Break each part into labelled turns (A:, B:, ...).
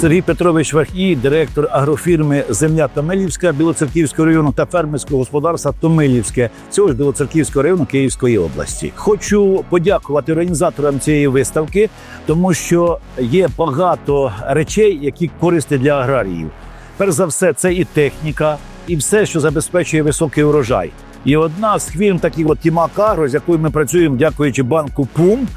A: Сергій Петрович Вахій, директор агрофірми Земля Томилівська Білоцерківського району та фермерського господарства Томилівське цього ж Білоцерківського району Київської області. Хочу подякувати організаторам цієї виставки, тому що є багато речей, які корисні для аграріїв. Перш за все, це і техніка, і все, що забезпечує високий урожай. І одна з фірм, таких от Тімак Агро, з якою ми працюємо, дякуючи банку ПУМ,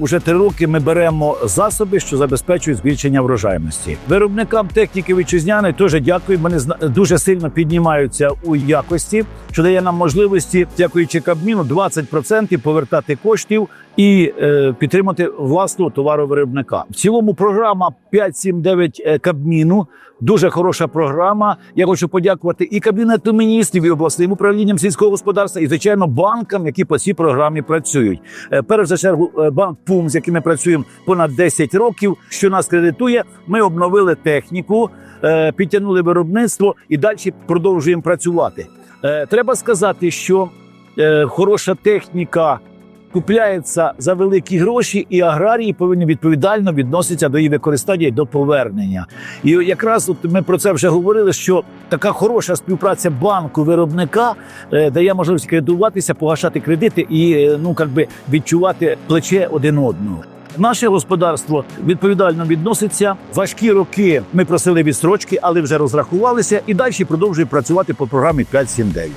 A: уже три роки ми беремо засоби, що забезпечують збільшення врожайності. Виробникам техніки вітчизняної теж дякую. Вони дуже сильно піднімаються у якості, що дає нам можливості, дякуючи Кабміну, 20% повертати коштів і е, підтримати власного товаровиробника. В цілому програма 579 е, Кабміну. Дуже хороша програма. Я хочу подякувати і кабінету міністрів, і обласним управлінням сільського господарства, і звичайно банкам, які по цій програмі працюють. Е, Перш за чергу, е, банк ПУМ, з якими працюємо понад 10 років, що нас кредитує. Ми обновили техніку, е, підтягнули виробництво і далі продовжуємо працювати. Е, Треба сказати, що е, хороша техніка купляється за великі гроші, і аграрії повинні відповідально відноситися до її використання і до повернення. І якраз от ми про це вже говорили, що така хороша співпраця банку виробника е, дає можливість кредитуватися, погашати кредити і е, ну би відчувати плече один одного. Наше господарство відповідально відноситься. Важкі роки ми просили відстрочки, але вже розрахувалися і далі продовжує працювати по програмі 5-7-9.